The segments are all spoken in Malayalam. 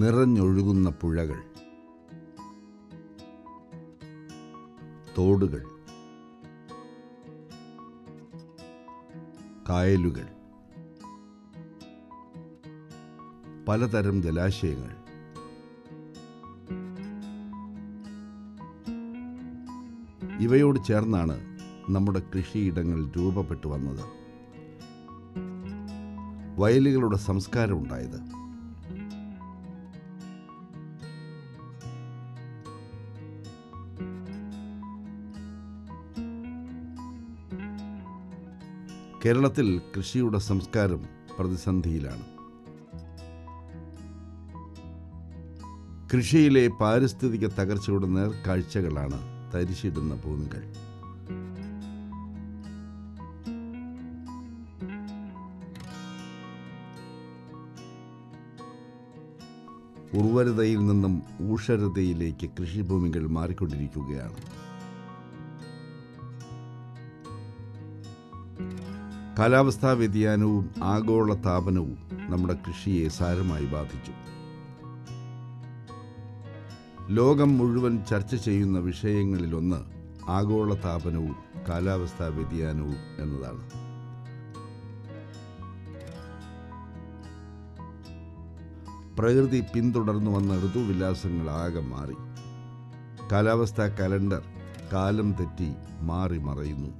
നിറഞ്ഞൊഴുകുന്ന പുഴകൾ തോടുകൾ കായലുകൾ പലതരം ജലാശയങ്ങൾ. ഇവയോട് ചേർന്നാണ് നമ്മുടെ കൃഷിയിടങ്ങൾ രൂപപ്പെട്ടു വന്നത്. വയലുകളുടെ സംസ്കാരം ഉണ്ടായത്. കേരളത്തിൽ കൃഷിയുടെ സംസ്കാരം പ്രതിസന്ധിയിലാണ്. കൃഷിയിലെ പാരിസ്ഥിതിക തകർച്ചയുടെ നേർക്കാഴ്ചകളാണ് തരിശിടുന്ന ഭൂമികൾ. ഉർവരതയിൽ നിന്നും ഊഷരതയിലേക്ക് കൃഷിഭൂമികൾ മാറിക്കൊണ്ടിരിക്കുകയാണ്. കാലാവസ്ഥാ വ്യതിയാനവും ആഗോള താപനവും നമ്മുടെ കൃഷിയെ സാരമായി ബാധിച്ചു. ലോകം മുഴുവൻ ചർച്ച ചെയ്യുന്ന വിഷയങ്ങളിലൊന്ന് ആഗോള താപനവും കാലാവസ്ഥാ വ്യതിയാനവും എന്നതാണ്. പ്രകൃതി പിന്തുടർന്നു വന്ന ഋതുവിലാസങ്ങളാകെ മാറി. കാലാവസ്ഥാ കലണ്ടർ കാലം തെറ്റി മാറി മറയുന്നു.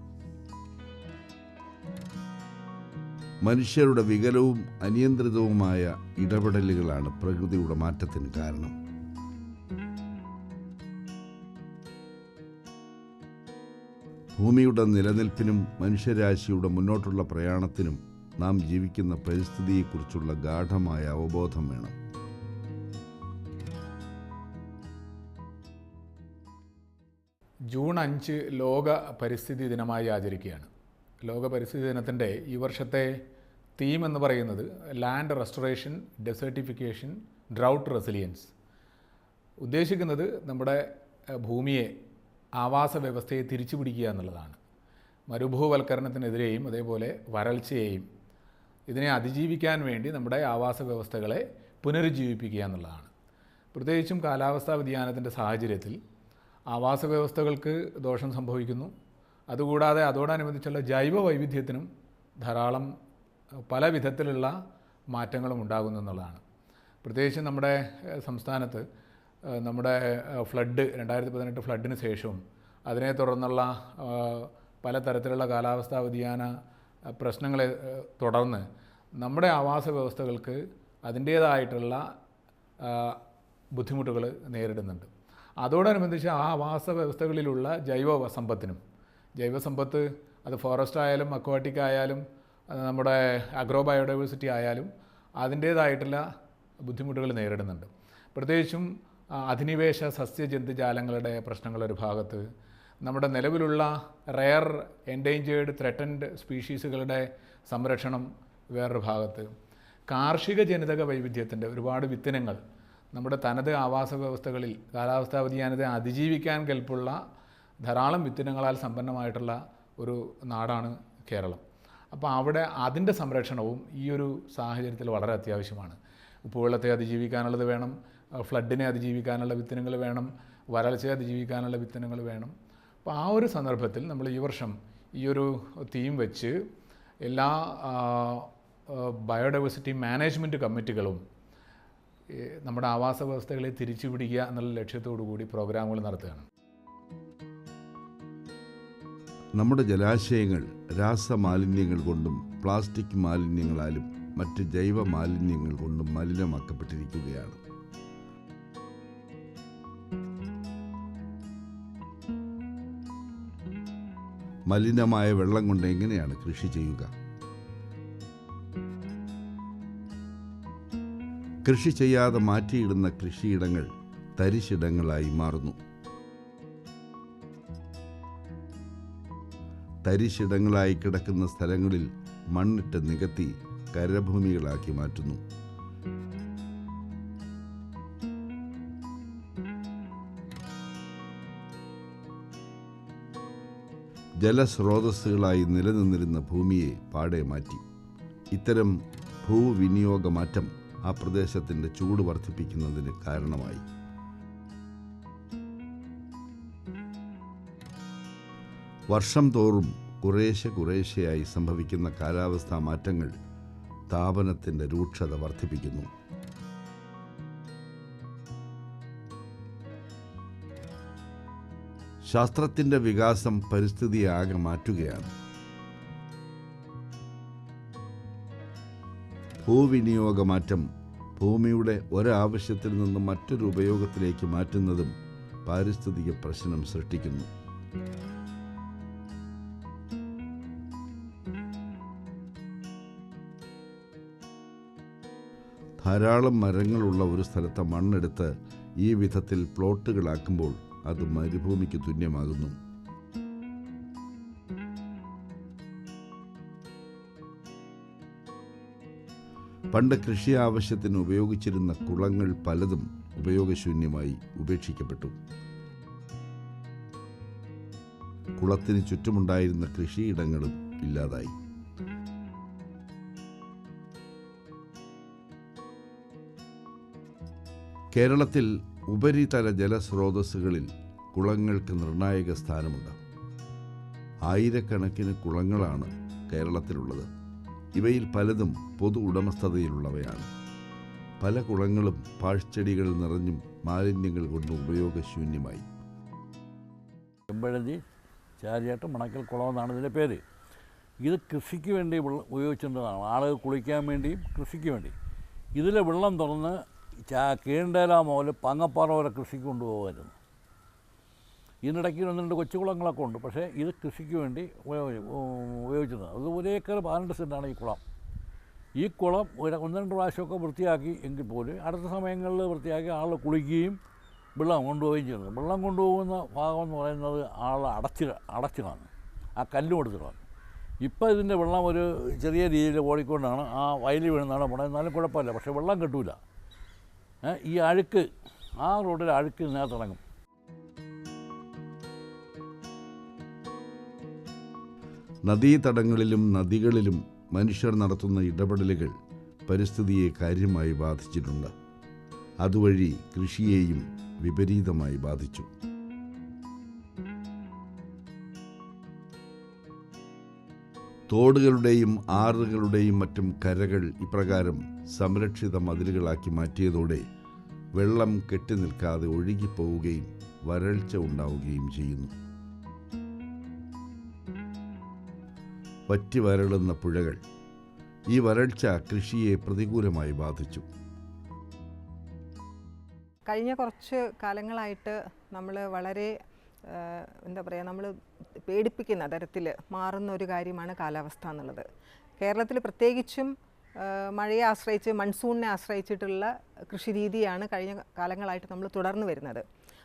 മനുഷ്യരുടെ വികലവും അനിയന്ത്രിതവുമായ ഇടപെടലുകളാണ് പ്രകൃതിയുടെ മാറ്റത്തിന് കാരണം. ഭൂമിയുടെ നിലനിൽപ്പിനും മനുഷ്യരാശിയുടെ മുന്നോട്ടുള്ള പ്രയാണത്തിനും നാം ജീവിക്കുന്ന പരിസ്ഥിതിയെക്കുറിച്ചുള്ള ഗാഠമായ അവബോധം വേണം. ജൂൺ അഞ്ച് ലോക പരിസ്ഥിതി ദിനമായി ആചരിക്കുകയാണ്. ലോക പരിസ്ഥിതി ദിനത്തിന്റെ ഈ വർഷത്തെ തീം എന്ന് പറയുന്നത് land restoration desertification drought resilience ഉദ്ദേശിക്കുന്നത് നമ്മുടെ ഭൂമിയെ ആവാസ വ്യവസ്ഥയെ തിരിച്ചു പിടിക്കുക എന്നുള്ളതാണ്. മരുഭൂവൽക്കരണത്തിനെതിരെയും അതേപോലെ വരൾച്ചയെയും ഇതിനെ അതിജീവിക്കാൻ വേണ്ടി നമ്മുടെ ആവാസ വ്യവസ്ഥകളെ പുനരുജ്ജീവിപ്പിക്കുക എന്നുള്ളതാണ്. പ്രത്യേകിച്ചും കാലാവസ്ഥാ വ്യതിയാനത്തിന്റെ സാഹചര്യത്തിൽ ആവാസ വ്യവസ്ഥകൾക്ക് ദോഷം സംഭവിക്കുന്നു. അതുകൂടാതെ അതോടനുബന്ധിച്ചുള്ള ജൈവ വൈവിധ്യത്തിനും ധാരാളം പല വിധത്തിലുള്ള മാറ്റങ്ങളും ഉണ്ടാകുന്നു എന്നുള്ളതാണ്. പ്രത്യേകിച്ച് നമ്മുടെ സംസ്ഥാനത്ത് നമ്മുടെ ഫ്ലഡ് രണ്ടായിരത്തി പതിനെട്ട് ഫ്ലഡിന് ശേഷവും അതിനെ തുടർന്നുള്ള പല പലതരത്തിലുള്ള കാലാവസ്ഥാ വ്യതിയാന പ്രശ്നങ്ങളെ തുടർന്ന് നമ്മുടെ ആവാസ വ്യവസ്ഥകൾക്ക് അതിന്റേതായിട്ടുള്ള ബുദ്ധിമുട്ടുകൾ നേരിടുന്നുണ്ട്. അതോടനുബന്ധിച്ച് ആ ആവാസ വ്യവസ്ഥകളിലുള്ള ജൈവ സമ്പത്തിനും ജൈവസമ്പത്ത് അത് ഫോറസ്റ്റ് ആയാലും അക്വാട്ടിക് ആയാലും നമ്മുടെ അഗ്രോ ബയോഡൈവേഴ്സിറ്റി ആയാലും അതിന്റേതായിട്ടുള്ള ബുദ്ധിമുട്ടുകൾ നേരിടുന്നുണ്ട്. പ്രത്യേകിച്ചും അധിനിവേശ സസ്യജന്തുജാലങ്ങളുടെ പ്രശ്നങ്ങളൊരു ഭാഗത്ത് നമ്മുടെ നിലവിലുള്ള റെയർ എൻഡേഞ്ചേർഡ് ത്രെട്ടൻഡ് സ്പീഷീസുകളുടെ സംരക്ഷണം വേറൊരു ഭാഗത്ത് കാർഷിക ജനിതക വൈവിധ്യത്തിന്റെ ഒരുപാട് വിത്തിനങ്ങൾ നമ്മുടെ തനത് ആവാസ വ്യവസ്ഥകളിൽ കാലാവസ്ഥാ വ്യതിയാനത്തെ അതിജീവിക്കാൻ കെൽപ്പുള്ള ധാരാളം വിത്തിനങ്ങളാൽ സമ്പന്നമായിട്ടുള്ള ഒരു നാടാണ് കേരളം. അപ്പോൾ അവിടെ അതിന്റെ സംരക്ഷണവും ഈ ഒരു സാഹചര്യത്തിൽ വളരെ അത്യാവശ്യമാണ്. ഉപ്പുവെള്ളത്തെ അതിജീവിക്കാനുള്ളത് വേണം ഫ്ലഡിനെ അതിജീവിക്കാനുള്ള വിത്തിനങ്ങൾ വേണം വരൾച്ചയെ അതിജീവിക്കാനുള്ള വിത്തിനങ്ങൾ വേണം. അപ്പോൾ ആ ഒരു സന്ദർഭത്തിൽ നമ്മൾ ഈ വർഷം ഈ ഒരു തീം വെച്ച് എല്ലാ ബയോഡൈവേഴ്സിറ്റി മാനേജ്മെന്റ് കമ്മിറ്റികളും നമ്മുടെ ആവാസ വ്യവസ്ഥകളെ തിരിച്ചുപിടിക്കുക എന്നുള്ള ലക്ഷ്യത്തോടു കൂടി പ്രോഗ്രാമുകൾ നടത്തുകയാണ്. നമ്മുടെ ജലാശയങ്ങൾ രാസമാലിന്യങ്ങൾ കൊണ്ടും പ്ലാസ്റ്റിക് മാലിന്യങ്ങളാലും മറ്റ് ജൈവ മാലിന്യങ്ങൾ കൊണ്ടും മലിനമാക്കപ്പെട്ടിരിക്കുകയാണ്. മലിനമായ വെള്ളം കൊണ്ട് എങ്ങനെയാണ് കൃഷി ചെയ്യുക? കൃഷി ചെയ്യാതെ മാറ്റിയിടുന്ന കൃഷിയിടങ്ങൾ തരിശിടങ്ങളായി മാറുന്നു. തരിശിടങ്ങളായി കിടക്കുന്ന സ്ഥലങ്ങളിൽ മണ്ണിട്ട് നികത്തി കരഭൂമികളാക്കി മാറ്റുന്നു. ജലസ്രോതസ്സുകളായി നിലനിന്നിരുന്ന ഭൂമിയെ പാടെ മാറ്റി. ഇത്തരം ഭൂവിനിയോഗ മാറ്റം ആ പ്രദേശത്തിന്റെ ചൂട് വർദ്ധിപ്പിക്കുന്നതിന് കാരണമായി. വർഷം തോറും കുറേശ്ശെ കുറേശ്ശെയായി സംഭവിക്കുന്ന കാലാവസ്ഥാ മാറ്റങ്ങൾ താപനത്തിന്റെ രൂക്ഷത വർദ്ധിപ്പിക്കുന്നു. ശാസ്ത്രത്തിന്റെ വികാസം പരിസ്ഥിതിയെ ആകെ മാറ്റുകയാണ്. ഭൂവിനിയോഗ മാറ്റം ഭൂമിയുടെ ഒരാവശ്യത്തിൽ നിന്ന് മറ്റൊരു ഉപയോഗത്തിലേക്ക് മാറ്റുന്നതും പാരിസ്ഥിതിക പ്രശ്നം സൃഷ്ടിക്കുന്നു. ധാരാളം മരങ്ങളുള്ള ഒരു സ്ഥലത്തെ മണ്ണെടുത്ത് ഈ വിധത്തിൽ പ്ലോട്ടുകളാക്കുമ്പോൾ അത് മരുഭൂമിക്ക് തുല്യമാകുന്നു. പണ്ട് കൃഷി ആവശ്യത്തിന് ഉപയോഗിച്ചിരുന്ന കുളങ്ങൾ പലതും ഉപയോഗശൂന്യമായി ഉപേക്ഷിക്കപ്പെട്ടു. കുളത്തിന് ചുറ്റുമുണ്ടായിരുന്ന കൃഷിയിടങ്ങളും ഇല്ലാതായി. കേരളത്തിൽ ഉപരിതല ജലസ്രോതസ്സുകളിൽ കുളങ്ങൾക്ക് നിർണായക സ്ഥാനമുണ്ട്. ആയിരക്കണക്കിന് കുളങ്ങളാണ് കേരളത്തിലുള്ളത്. ഇവയിൽ പലതും പൊതു ഉടമസ്ഥതയിലുള്ളവയാണ്. പല കുളങ്ങളും പാഴ്ചെടികൾ നിറഞ്ഞും മാലിന്യങ്ങൾ കൊണ്ട് ഉപയോഗശൂന്യമായി. ചെമ്പഴന്തി ചാരിയാട്ട് മണക്കൽ കുളം എന്നാണ് ഇതിന്റെ പേര്. ഇത് കൃഷിക്ക് വേണ്ടി ഉപയോഗിച്ചിട്ടുള്ളതാണ്. ആളുകൾ കുളിക്കാൻ വേണ്ടിയും കൃഷിക്ക് വേണ്ടി. ഇതിലെ വെള്ളം തുറന്ന് ചാ കീണ്ടേല മുതൽ പങ്ങപ്പാറ വരെ കൃഷിക്ക് കൊണ്ടുപോകുമായിരുന്നു ഇതിനിടയ്ക്ക് ഒന്ന് രണ്ട് കൊച്ചുകുളങ്ങളൊക്കെ ഉണ്ട്. പക്ഷേ ഇത് കൃഷിക്ക് വേണ്ടി ഉപയോഗി- ഉപയോഗിച്ചിരുന്നത് അത് ഒരു ഏക്കർ പതിനെട്ട് സെന്റാണ് ഈ കുളം. ഈ കുളം ഒരു ഒന്ന് രണ്ട് പ്രാവശ്യമൊക്കെ വൃത്തിയാക്കി എങ്കിൽ പോലും അടുത്ത സമയങ്ങളിൽ വൃത്തിയാക്കി ആൾ കുളിക്കുകയും വെള്ളം കൊണ്ടുപോവുകയും ചെയ്യുന്നത് വെള്ളം കൊണ്ടുപോകുന്ന ഭാഗം എന്ന് പറയുന്നത് ആൾ അടച്ച് അടച്ചിടാണ്. ആ കല്ലും എടുത്തിടാണ് ഇപ്പോൾ ഇതിന്റെ വെള്ളം ഒരു ചെറിയ രീതിയിൽ ഓടിക്കൊണ്ടാണ് ആ വയലിൽ വീഴുന്നതാണ് പറയുന്നത് എന്നാലും കുഴപ്പമില്ല. പക്ഷേ വെള്ളം കിട്ടൂല. ഏ, ഈ അഴുക്ക് ആ റോഡിൽ അഴുക്ക് ഇതിനകത്തിറങ്ങും നദീതടങ്ങളിലും നദികളിലും മനുഷ്യർ നടത്തുന്ന ഇടപെടലുകൾ പരിസ്ഥിതിയെ കാര്യമായി ബാധിച്ചിട്ടുണ്ട്. അതുവഴി കൃഷിയെയും വിപരീതമായി ബാധിച്ചു. തോടുകളുടെയും ആറുകളുടെയും മറ്റും കരകൾ ഇപ്രകാരം സംരക്ഷിത മതിലുകളാക്കി മാറ്റിയതോടെ വെള്ളം കെട്ടി നിൽക്കാതെ ഒഴുകിപ്പോവുകയും വരൾച്ച ഉണ്ടാവുകയും ചെയ്യുന്നു. വറ്റി വരളുന്ന പുഴകൾ ഈ വരൾച്ച കൃഷിയെ പ്രതികൂലമായി ബാധിച്ചു. കഴിഞ്ഞ കുറച്ച് കാലങ്ങളായിട്ട് നമ്മൾ വളരെ എന്താ പറയുക നമ്മൾ പേടിപ്പിക്കുന്ന തരത്തിൽ മാറുന്ന ഒരു കാര്യമാണ് കാലാവസ്ഥ എന്നുള്ളത്. കേരളത്തിൽ പ്രത്യേകിച്ചും മഴയെ ആശ്രയിച്ച് മൺസൂണിനെ ആശ്രയിച്ചിട്ടുള്ള കൃഷി രീതിയാണ് കഴിഞ്ഞ കാലങ്ങളായിട്ട് നമ്മൾ തുടർന്നു വരുന്നത്.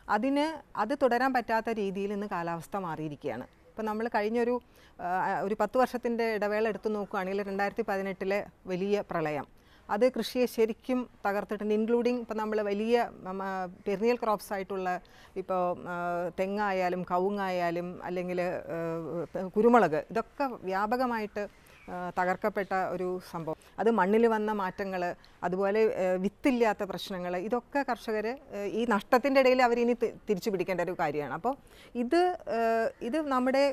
അതിന് അത് തുടരാൻ പറ്റാത്ത രീതിയിൽ ഇന്ന് കാലാവസ്ഥ മാറിയിരിക്കുകയാണ്. ഇപ്പം നമ്മൾ കഴിഞ്ഞൊരു ഒരു പത്ത് വർഷത്തിന്റെ ഇടവേള എടുത്തു നോക്കുകയാണെങ്കിൽ രണ്ടായിരത്തി പതിനെട്ടിലെ വലിയ പ്രളയം. അത് കൃഷിയെ ശരിക്കും തകർത്തിട്ടുണ്ട് ഇൻക്ലൂഡിങ് ഇപ്പോൾ നമ്മൾ വലിയ പെരിനിയൽ ക്രോപ്സ് ആയിട്ടുള്ള ഇപ്പോൾ തെങ്ങായാലും കവുങ്ങായാലും അല്ലെങ്കിൽ കുരുമുളക് ഇതൊക്കെ വ്യാപകമായിട്ട് തകർക്കപ്പെട്ട ഒരു സംഭവം. അത് മണ്ണിൽ വന്ന മാറ്റങ്ങൾ അതുപോലെ വിത്തില്ലാത്ത പ്രശ്നങ്ങൾ ഇതൊക്കെ കർഷകർ ഈ നഷ്ടത്തിന്റെ ഇടയിൽ അവരിനി ഇനി തിരിച്ചു പിടിക്കേണ്ട ഒരു കാര്യമാണ്. അപ്പോൾ ഇത് ഇത് നമ്മുടെ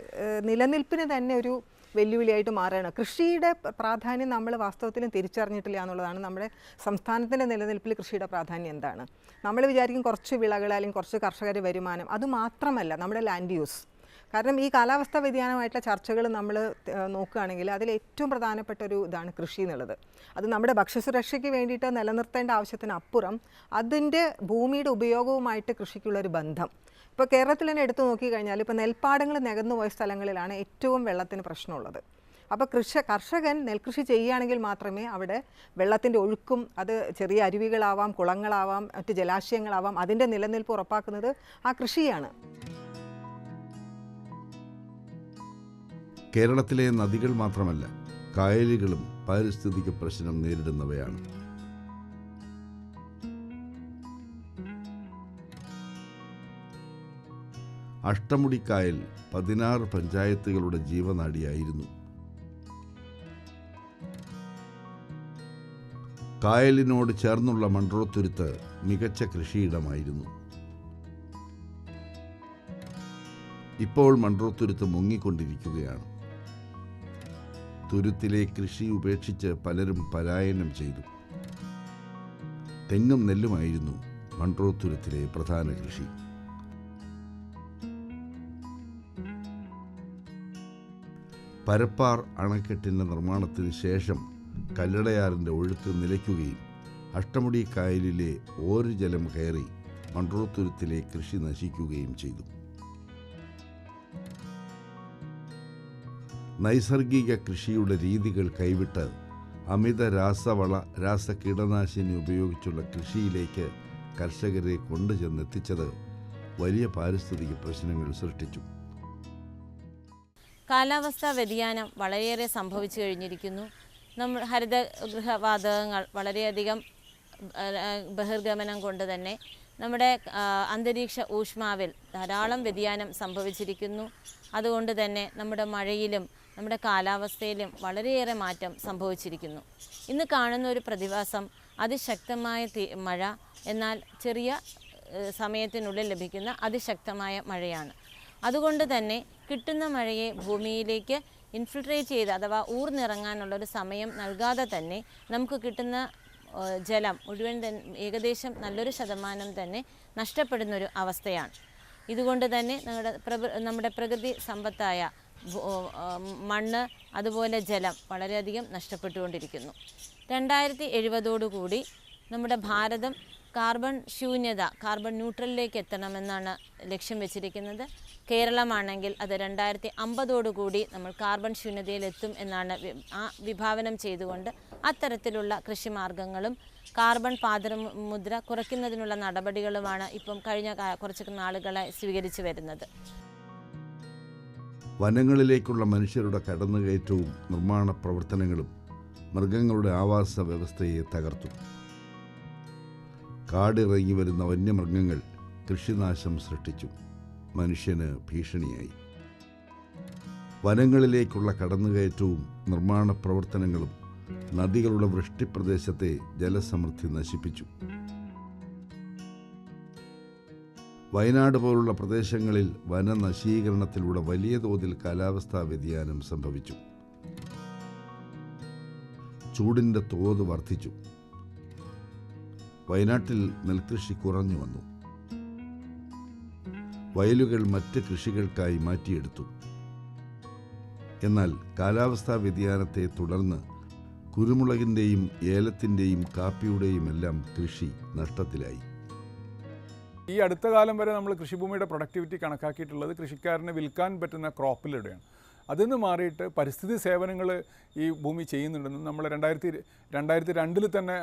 നിലനിൽപ്പിന് തന്നെ ഒരു വെല്ലുവിളിയായിട്ട് മാറുകയാണ്. കൃഷിയുടെ പ്രാധാന്യം നമ്മൾ വാസ്തവത്തിലും തിരിച്ചറിഞ്ഞിട്ടില്ല എന്നുള്ളതാണ് നമ്മുടെ സംസ്ഥാനത്തിന്റെ നിലനിൽപ്പിൽ കൃഷിയുടെ പ്രാധാന്യം എന്താണ്. നമ്മൾ വിചാരിക്കും കുറച്ച് വിളകൾ അല്ലെങ്കിൽ കുറച്ച് കർഷകർ വരുമാനം അത് മാത്രമല്ല നമ്മുടെ ലാൻഡ് യൂസ് കാരണം ഈ കാലാവസ്ഥാ വ്യതിയാനമായിട്ടുള്ള ചർച്ചകൾ നമ്മൾ നോക്കുകയാണെങ്കിൽ അതിൽ ഏറ്റവും പ്രധാനപ്പെട്ട ഒരു ഇതാണ് കൃഷി എന്നുള്ളത്. അത് നമ്മുടെ ഭക്ഷ്യസുരക്ഷയ്ക്ക് വേണ്ടിയിട്ട് നിലനിർത്തേണ്ട ആവശ്യത്തിനപ്പുറം അതിന്റെ ഭൂമിയുടെ ഉപയോഗവുമായിട്ട് കൃഷിക്കുള്ളൊരു ബന്ധം. ഇപ്പോൾ കേരളത്തിൽ തന്നെ എടുത്തു നോക്കിക്കഴിഞ്ഞാൽ ഇപ്പോൾ നെൽപ്പാടങ്ങൾ നികന്നു പോയ സ്ഥലങ്ങളിലാണ് ഏറ്റവും വെള്ളത്തിന് പ്രശ്നമുള്ളത്. അപ്പോൾ കൃഷി കർഷകൻ നെൽകൃഷി ചെയ്യുകയാണെങ്കിൽ മാത്രമേ അവിടെ വെള്ളത്തിന്റെ ഒഴുക്കും അത് ചെറിയ അരുവികളാവാം കുളങ്ങളാവാം മറ്റ് ജലാശയങ്ങളാവാം അതിന്റെ നിലനിൽപ്പ് ഉറപ്പാക്കുന്നത് ആ കൃഷിയാണ്. കേരളത്തിലെ നദികൾ മാത്രമല്ല കായലുകളും പരിസ്ഥിതിക്ക് പ്രശ്നം നേരിടുന്നവയാണ്. അഷ്ടമുടിക്കായൽ പതിനാറ് പഞ്ചായത്തുകളുടെ ജീവനാടിയായിരുന്നു. കായലിനോട് ചേർന്നുള്ള മൺട്രോത്തുരുത്ത് മികച്ച കൃഷിയിടമായിരുന്നു. ഇപ്പോൾ മൺട്രോത്തുരുത്ത് മുങ്ങിക്കൊണ്ടിരിക്കുകയാണ്. തുരുത്തിലെ കൃഷി ഉപേക്ഷിച്ച് പലരും പലായനം ചെയ്തു. തെങ്ങും നെല്ലുമായിരുന്നു മൺട്രോത്തുരുത്തിലെ പ്രധാന കൃഷി. പരപ്പാർ അണക്കെട്ടിന്റെ നിർമ്മാണത്തിന് ശേഷം കല്ലടയാറിന്റെ ഒഴുക്ക് നിലയ്ക്കുകയും അഷ്ടമുടി കായലിലെ ഓര് ജലം കയറി മൺട്രോത്തുരുത്തിലെ കൃഷി നശിക്കുകയും ചെയ്തു. നൈസർഗിക കൃഷിയുടെ രീതികൾ കൈവിട്ട് അമിത രാസവള രാസ കീടനാശിനി ഉപയോഗിച്ചുള്ള കൃഷിയിലേക്ക് കർഷകരെ കൊണ്ടുചെന്നെത്തിച്ചത് വലിയ പാരിസ്ഥിതിക പ്രശ്നങ്ങൾ സൃഷ്ടിച്ചു. കാലാവസ്ഥാ വ്യതിയാനം വളരെയേറെ സംഭവിച്ചു കഴിഞ്ഞിരിക്കുന്നു. നമ്മൾ ഹരിതഗൃഹവാതകങ്ങൾ വളരെയധികം ബഹിർഗമനം കൊണ്ട് തന്നെ നമ്മുടെ അന്തരീക്ഷ ഊഷ്മാവിൽ ധാരാളം വ്യതിയാനം സംഭവിച്ചിരിക്കുന്നു. അതുകൊണ്ട് തന്നെ നമ്മുടെ മഴയിലും നമ്മുടെ കാലാവസ്ഥയിലും വളരെയേറെ മാറ്റം സംഭവിച്ചിരിക്കുന്നു. ഇന്ന് കാണുന്ന ഒരു പ്രതിഭാസം അതിശക്തമായ മഴ എന്നാൽ ചെറിയ സമയത്തിനുള്ളിൽ ലഭിക്കുന്ന അതിശക്തമായ മഴയാണ്. അതുകൊണ്ട് തന്നെ കിട്ടുന്ന മഴയെ ഭൂമിയിലേക്ക് ഇൻഫിൽട്രേറ്റ് ചെയ്ത് അഥവാ ഊർന്നിറങ്ങാനുള്ള ഒരു സമയം നൽകാതെ തന്നെ നമുക്ക് കിട്ടുന്ന ജലം മുഴുവൻ ഏകദേശം നല്ലൊരു ശതമാനം തന്നെ നഷ്ടപ്പെടുന്നൊരു അവസ്ഥയാണ്. ഇതുകൊണ്ട് തന്നെ നമ്മുടെ നമ്മുടെ പ്രകൃതി സമ്പത്തായ മണ്ണ് അതുപോലെ ജലം വളരെയധികം നഷ്ടപ്പെട്ടുകൊണ്ടിരിക്കുന്നു. രണ്ടായിരത്തി എഴുപതോടുകൂടി നമ്മുടെ ഭാരതം കാർബൺ ശൂന്യത കാർബൺ ന്യൂട്രലിലേക്ക് എത്തണമെന്നാണ് ലക്ഷ്യം വെച്ചിരിക്കുന്നത്. കേരളമാണെങ്കിൽ അത് രണ്ടായിരത്തി അമ്പതോടുകൂടി നമ്മൾ കാർബൺ ശൂന്യതയിലെത്തും എന്നാണ് ആ വിഭാവനം ചെയ്തുകൊണ്ട് അത്തരത്തിലുള്ള കൃഷിമാർഗങ്ങളും കാർബൺ പാദമുദ്ര കുറയ്ക്കുന്നതിനുള്ള നടപടികളുമാണ് ഇപ്പം കഴിഞ്ഞ കുറച്ച് നാളുകളെ സ്വീകരിച്ചു വരുന്നത്. വനങ്ങളിലേക്കുള്ള മനുഷ്യരുടെ കടന്നുകയറ്റവും നിർമ്മാണ പ്രവർത്തനങ്ങളും മൃഗങ്ങളുടെ ആവാസ വ്യവസ്ഥയെ തകർത്തു. കാടിറങ്ങി വരുന്ന വന്യമൃഗങ്ങൾ കൃഷിനാശം സൃഷ്ടിച്ചു. മനുഷ്യന് ഭീഷണിയായി. വനങ്ങളിലേക്കുള്ള കടന്നുകയറ്റവും നിർമ്മാണ പ്രവർത്തനങ്ങളും നദികളുടെ വൃഷ്ടിപ്രദേശത്തെ ജലസമൃദ്ധി നശിപ്പിച്ചു. വയനാട് പോലുള്ള പ്രദേശങ്ങളിൽ വനനശീകരണത്തിലൂടെ വലിയ തോതിൽ കാലാവസ്ഥാ വ്യതിയാനം സംഭവിച്ചു. ചൂടിന്റെ തോത് വർദ്ധിച്ചു. വയനാട്ടിൽ നെൽകൃഷി കുറഞ്ഞു വന്നു. വയലുകൾ മറ്റ് കൃഷികൾക്കായി മാറ്റിയെടുത്തു. എന്നാൽ കാലാവസ്ഥാ വ്യതിയാനത്തെ തുടർന്ന് കുരുമുളകിന്റെയും ഏലത്തിന്റെയും കാപ്പിയുടെയും എല്ലാം കൃഷി നഷ്ടത്തിലായി. ഈ അടുത്ത കാലം വരെ നമ്മൾ കൃഷിഭൂമിയുടെ പ്രൊഡക്ടിവിറ്റി കണക്കാക്കിയിട്ടുള്ളത് കൃഷിക്കാരന് വിൽക്കാൻ പറ്റുന്ന ക്രോപ്പിലൂടെയാണ്. അതിൽ നിന്ന് മാറിയിട്ട് പരിസ്ഥിതി സേവനങ്ങൾ ഈ ഭൂമി ചെയ്യുന്നുണ്ടെന്നും നമ്മൾ രണ്ടായിരത്തി രണ്ടായിരത്തി രണ്ടിൽ തന്നെ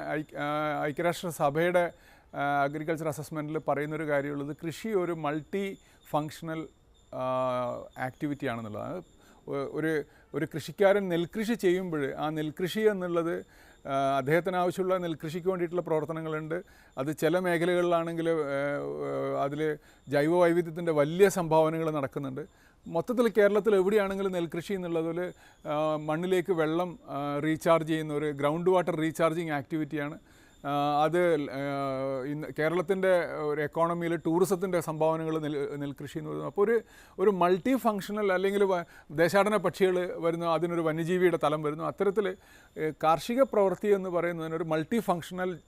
ഐക്യരാഷ്ട്ര സഭയുടെ അഗ്രികൾച്ചർ അസസ്മെന്റിൽ പറയുന്നൊരു കാര്യമുള്ളത് കൃഷി ഒരു മൾട്ടി ഫങ്ഷണൽ ആക്ടിവിറ്റി ആണെന്നുള്ളതാണ്. ഒരു ഒരു കൃഷിക്കാരൻ നെൽകൃഷി ചെയ്യുമ്പോൾ ആ നെൽകൃഷി എന്നുള്ളത് അദ്ദേഹത്തിന് ആവശ്യമുള്ള നെൽകൃഷിക്ക് വേണ്ടിയിട്ടുള്ള പ്രവർത്തനങ്ങളുണ്ട്. അത് ചില മേഖലകളിലാണെങ്കിൽ അതിൽ ജൈവ വൈവിധ്യത്തിന്റെ വലിയ സംഭാവനകൾ നടക്കുന്നുണ്ട്. മൊത്തത്തിൽ കേരളത്തിൽ എവിടെയാണെങ്കിലും നെൽകൃഷി എന്നുള്ളതിൽ മണ്ണിലേക്ക് വെള്ളം റീചാർജ് ചെയ്യുന്ന ഒരു ഗ്രൗണ്ട് വാട്ടർ റീചാർജിങ് ആക്ടിവിറ്റിയാണ് അത് ഇന്ന് കേരളത്തിന്റെ ഒരു എക്കോണമിയിൽ ടൂറിസത്തിന്റെ സംഭാവനകൾ നെൽ നെൽകൃഷി എന്ന് പറയുന്നത്. അപ്പോൾ ഒരു ഒരു മൾട്ടി ഫങ്ഷണൽ അല്ലെങ്കിൽ ദേശാടന പക്ഷികൾ വരുന്നു അതിനൊരു വന്യജീവിയുടെ തലം വരുന്നു അത്തരത്തിൽ കാർഷിക പ്രവൃത്തി എന്ന് പറയുന്നതിന് ഒരു മൾട്ടി ഫങ്ഷണൽ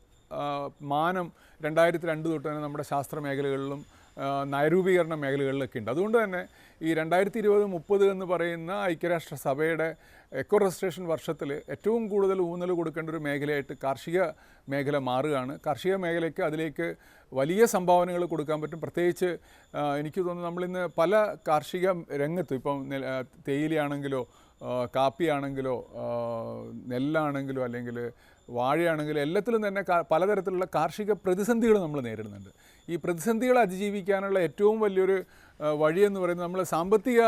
മാനം രണ്ടായിരത്തി രണ്ട് തൊട്ട് തന്നെ നമ്മുടെ ശാസ്ത്ര മേഖലകളിലും നയരൂപീകരണ മേഖലകളിലൊക്കെ ഉണ്ട്. അതുകൊണ്ട് തന്നെ ഈ രണ്ടായിരത്തി ഇരുപത് മുപ്പത് എന്ന് പറയുന്ന ഐക്യരാഷ്ട്ര സഭയുടെ എക്കോ രജിസ്ട്രേഷൻ വർഷത്തിൽ ഏറ്റവും കൂടുതൽ ഊന്നൽ കൊടുക്കേണ്ട ഒരു മേഖലയായിട്ട് കാർഷിക മേഖല മാറുകയാണ്. കാർഷിക മേഖലയ്ക്ക് അതിലേക്ക് വലിയ സംഭാവനകൾ കൊടുക്കാൻ പറ്റും. പ്രത്യേകിച്ച് എനിക്ക് തോന്നുന്നു നമ്മളിന്ന് പല കാർഷിക രംഗത്തും ഇപ്പം തേയിലയാണെങ്കിലോ കാപ്പിയാണെങ്കിലോ നെല്ലാണെങ്കിലോ അല്ലെങ്കിൽ വാഴയാണെങ്കിലും എല്ലാത്തിലും തന്നെ പലതരത്തിലുള്ള കാർഷിക പ്രതിസന്ധികൾ നമ്മൾ നേരിടുന്നുണ്ട്. ഈ പ്രതിസന്ധികളെ അതിജീവിക്കാനുള്ള ഏറ്റവും വലിയൊരു വഴിയെന്ന് പറയുന്നത് നമ്മൾ സാമ്പത്തിക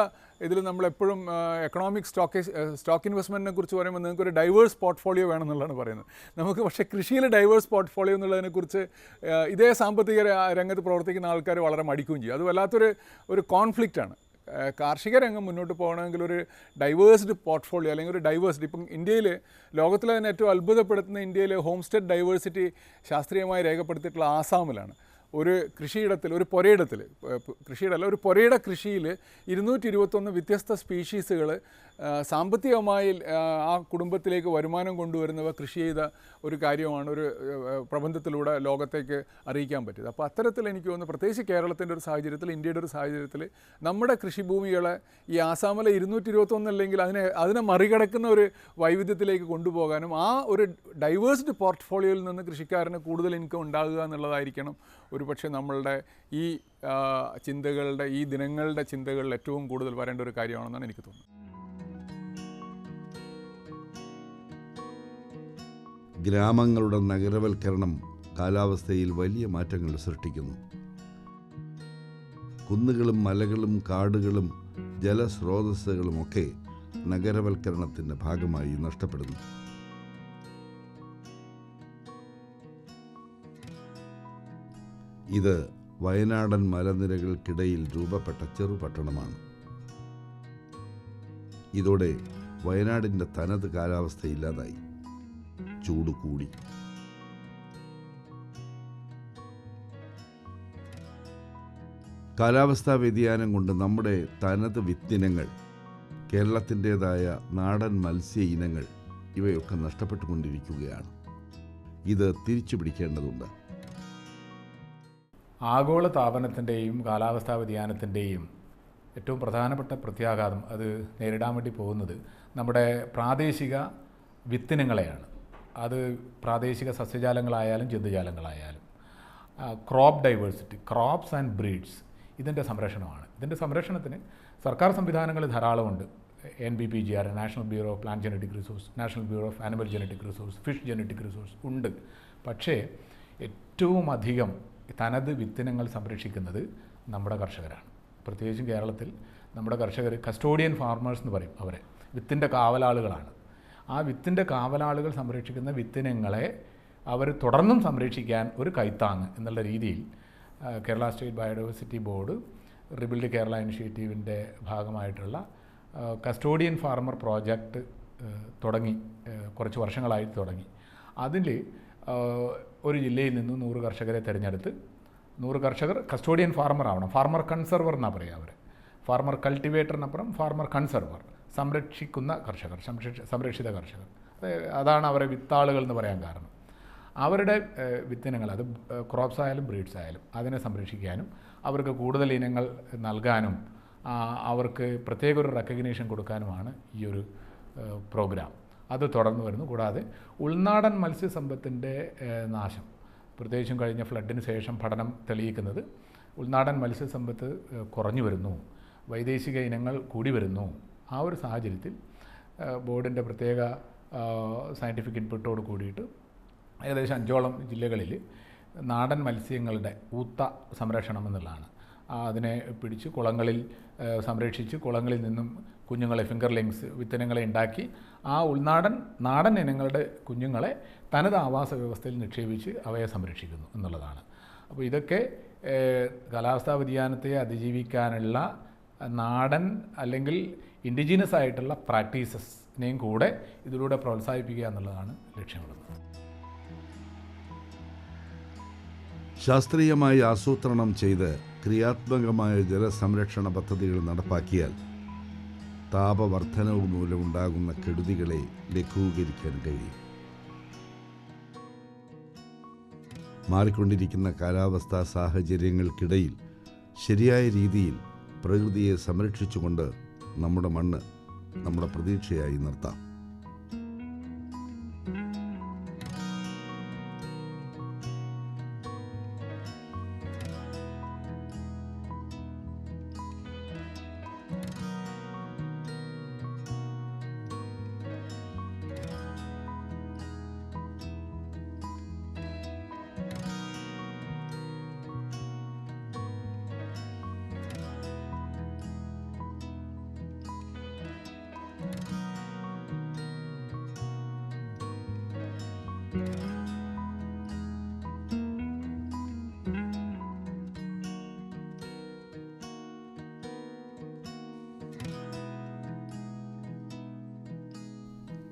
ഇതിൽ നമ്മളെപ്പോഴും എക്കണോമിക് സ്റ്റോക്ക് സ്റ്റോക്ക് ഇൻവെസ്റ്റ്മെന്റിനെ കുറിച്ച് പറയുമ്പോൾ നിങ്ങൾക്ക് ഒരു ഡൈവേഴ്സ് പോർട്ട്ഫോളിയോ വേണമെന്നുള്ളതാണ് പറയുന്നത്. നമുക്ക് പക്ഷേ കൃഷിയിൽ ഡൈവേഴ്സ് പോർട്ട്ഫോളിയോ എന്നുള്ളതിനെക്കുറിച്ച് ഇതേ സാമ്പത്തിക രംഗത്ത് പ്രവർത്തിക്കുന്ന ആൾക്കാർ വളരെ മടിക്കുകയും ചെയ്യും. അത് വല്ലാത്തൊരു ഒരു കോൺഫ്ലിക്റ്റാണ് കാർഷിക രംഗം മുന്നോട്ട് പോകണമെങ്കിൽ ഒരു ഡൈവേഴ്സ്ഡ് പോർട്ട്ഫോളിയോ അല്ലെങ്കിൽ ഒരു ഡൈവേഴ്സ്ഡ് ഇപ്പം ഇന്ത്യയിൽ ലോകത്തിലെ തന്നെ ഏറ്റവും അത്ഭുതപ്പെടുത്തുന്ന ഇന്ത്യയിലെ ഹോം സ്റ്റേറ്റ് ഡൈവേഴ്സിറ്റി ശാസ്ത്രീയമായി രേഖപ്പെടുത്തിയിട്ടുള്ള ആസാമിലാണ്. ഒരു കൃഷിയിടത്തിൽ ഒരു പുരയിടത്തിൽ കൃഷിയിടല്ല ഒരു പുരയുടെ കൃഷിയിൽ ഇരുന്നൂറ്റി ഇരുപത്തൊന്ന് വ്യത്യസ്ത സ്പീഷീസുകൾ സാമ്പത്തികമായി ആ, കുടുംബത്തിലേക്ക് വരുമാനം കൊണ്ടുവരുന്നവ കൃഷി ചെയ്ത ഒരു കാര്യമാണ് ഒരു പ്രബന്ധത്തിലൂടെ ലോകത്തേക്ക് അറിയിക്കാൻ പറ്റിയത്. അപ്പോൾ അത്തരത്തിൽ എനിക്ക് തോന്നുന്നു പ്രത്യേകിച്ച് കേരളത്തിന്റെ ഒരു സാഹചര്യത്തിൽ ഇന്ത്യയുടെ ഒരു സാഹചര്യത്തിൽ നമ്മുടെ കൃഷിഭൂമികളെ ഈ ആസാമിലെ ഇരുന്നൂറ്റി ഇരുപത്തൊന്ന് അല്ലെങ്കിൽ അതിനെ അതിനെ മറികടക്കുന്ന ഒരു വൈവിധ്യത്തിലേക്ക് കൊണ്ടുപോകാനും ആ ഒരു ഡൈവേഴ്സ്ഡ് പോർട്ട്ഫോളിയോയിൽ നിന്ന് കൃഷിക്കാരന് കൂടുതൽ ഇൻകം ഉണ്ടാകുക എന്നുള്ളതായിരിക്കണം ഒരു പക്ഷേ നമ്മളുടെ ഈ ചിന്തകളുടെ ഈ ദിനങ്ങളുടെ ചിന്തകളിൽ ഏറ്റവും കൂടുതൽ വരേണ്ട ഒരു കാര്യമാണെന്നാണ് എനിക്ക് തോന്നുന്നത്. ഗ്രാമങ്ങളുടെ നഗരവൽക്കരണം കാലാവസ്ഥയിൽ വലിയ മാറ്റങ്ങൾ സൃഷ്ടിക്കുന്നു. കുന്നുകളും മലകളും കാടുകളും ജലസ്രോതസ്സുകളുമൊക്കെ നഗരവൽക്കരണത്തിന്റെ ഭാഗമായി നഷ്ടപ്പെടുന്നു. ഇത് വയനാടൻ മലനിരകൾക്കിടയിൽ രൂപപ്പെട്ട ചെറുപട്ടണമാണ്. ഇതോടെ വയനാടിന്റെ തനത് കാലാവസ്ഥ ഇല്ലാതായി. ചൂട് കൂടി. കാലാവസ്ഥാ വ്യതിയാനം കൊണ്ട് നമ്മുടെ തനത് വിത്തിനങ്ങൾ കേരളത്തിന്റെതായ നാടൻ മത്സ്യ ഇനങ്ങൾ ഇവയൊക്കെ നഷ്ടപ്പെട്ടുകൊണ്ടിരിക്കുകയാണ്. ഇത് തിരിച്ചു പിടിക്കേണ്ടതുണ്ട്. ആഗോള താപനത്തിന്റെയും കാലാവസ്ഥാ വ്യതിയാനത്തിന്റെയും ഏറ്റവും പ്രധാനപ്പെട്ട പ്രത്യാഘാതം അത് നേരിടാൻ വേണ്ടി പോകുന്നത് നമ്മുടെ പ്രാദേശിക വിത്തിനങ്ങളെയാണ്. അത് പ്രാദേശിക സസ്യജാലങ്ങളായാലും ജന്തുജാലങ്ങളായാലും. Crop diversity crops and breeds ഇതിന്റെ സംരക്ഷണമാണ്. ഇതിന്റെ സംരക്ഷണത്തിന് സർക്കാർ സംവിധാനങ്ങൾ ധാരാളമുണ്ട്. N B P G R national bureau of plant genetic resource national bureau of animal genetic resource fish genetic resource ഉണ്ട്. പക്ഷേ ഏറ്റവും അധികം തനത് വിത്തിനങ്ങൾ സംരക്ഷിക്കുന്നത് നമ്മുടെ കർഷകരാണ്. പ്രത്യേകിച്ചും കേരളത്തിൽ നമ്മുടെ കർഷകർ കസ്റ്റോഡിയൻ ഫാർമേഴ്സ് എന്ന് പറയും അവരെ. വിത്തിന്റെ കാവലാളുകളാണ്. ആ വിത്തിന്റെ കാവലാളുകൾ സംരക്ഷിക്കുന്ന വിത്തിനങ്ങളെ അവർ തുടർന്നും സംരക്ഷിക്കാൻ ഒരു കൈത്താങ് എന്നുള്ള രീതിയിൽ Kerala state biodiversity board rebuild Kerala ഇനിഷ്യേറ്റീവിന്റെ ഭാഗമായിട്ടുള്ള കസ്റ്റോഡിയൻ ഫാർമർ പ്രോജക്റ്റ് തുടങ്ങി കുറച്ച് വർഷങ്ങളായി തുടങ്ങി. അതിൽ ഒരു ജില്ലയിൽ നിന്ന് നൂറ് കർഷകരെ തിരഞ്ഞെടുത്ത് നൂറ് കർഷകർ കസ്റ്റോഡിയൻ ഫാർമർ ആവണം ഫാർമർ കൺസർവർ എന്നാണ് പറയുക അവർ ഫാർമർ കൾട്ടിവേറ്ററിനപ്പുറം ഫാർമർ കൺസർവർ. സംരക്ഷിക്കുന്ന കർഷകർ സംരക്ഷ സംരക്ഷിത കർഷകർ. അത് അതാണ് അവരെ വിത്താളുകൾ എന്ന് പറയാൻ കാരണം. അവരുടെ വിത്തിനങ്ങൾ അത് ക്രോപ്സ് ആയാലും ബ്രീഡ്സ് ആയാലും അതിനെ സംരക്ഷിക്കാനും അവർക്ക് കൂടുതൽ ഇനങ്ങൾ നൽകാനും അവർക്ക് പ്രത്യേക ഒരു റെക്കഗ്നീഷൻ കൊടുക്കാനുമാണ് ഈ ഒരു പ്രോഗ്രാം അത് തുടർന്നു വരുന്നു. കൂടാതെ ഉൾനാടൻ മത്സ്യസമ്പത്തിന്റെ നാശം. പ്രത്യേകിച്ചും കഴിഞ്ഞ ഫ്ലഡിന് ശേഷം പഠനം തെളിയിക്കുന്നത് ഉൾനാടൻ മത്സ്യസമ്പത്ത് കുറഞ്ഞു വരുന്നു. വൈദേശിക ഇനങ്ങൾ കൂടി വരുന്നു. ആ ഒരു സാഹചര്യത്തിൽ ബോർഡിന്റെ പ്രത്യേക സയന്റിഫിക് ഇൻപുട്ടോട് കൂടിയിട്ട് ഏകദേശം അഞ്ചോളം ജില്ലകളിൽ നാടൻ മത്സ്യങ്ങളുടെ ഊത്ത സംരക്ഷണം എന്നുള്ളതാണ്. അതിനെ പിടിച്ച് കുളങ്ങളിൽ സംരക്ഷിച്ച് കുളങ്ങളിൽ നിന്നും കുഞ്ഞുങ്ങളെ ഫിംഗർലിങ്സ് വിത്തനങ്ങളെ ഉണ്ടാക്കി ആ ഉൾനാടൻ നാടൻ ഇനങ്ങളുടെ കുഞ്ഞുങ്ങളെ തനത് ആവാസ വ്യവസ്ഥയിൽ നിക്ഷേപിച്ച് അവയെ സംരക്ഷിക്കുന്നു എന്നുള്ളതാണ്. അപ്പോൾ ഇതൊക്കെ കാലാവസ്ഥാ വ്യതിയാനത്തെ അതിജീവിക്കാനുള്ള നാടൻ അല്ലെങ്കിൽ ഇൻഡിജീനസ് ആയിട്ടുള്ള പ്രാക്ടീസസിനെയും കൂടെ ഇതിലൂടെ പ്രോത്സാഹിപ്പിക്കുക എന്നുള്ളതാണ് ലക്ഷ്യമുള്ളത്. ശാസ്ത്രീയമായി ആസൂത്രണം ചെയ്ത് ക്രിയാത്മകമായ ജലസംരക്ഷണ പദ്ധതികൾ നടപ്പാക്കിയാൽ താപവർദ്ധനവ് മൂലമുണ്ടാകുന്ന കെടുതികളെ ലഘൂകരിക്കാൻ കഴിയും. മാറിക്കൊണ്ടിരിക്കുന്ന കാലാവസ്ഥാ സാഹചര്യങ്ങൾക്കിടയിൽ ശരിയായ രീതിയിൽ പ്രകൃതിയെ സംരക്ഷിച്ചുകൊണ്ട് നമ്മുടെ മണ്ണ് നമ്മുടെ പ്രതീക്ഷയായി നിർത്താം.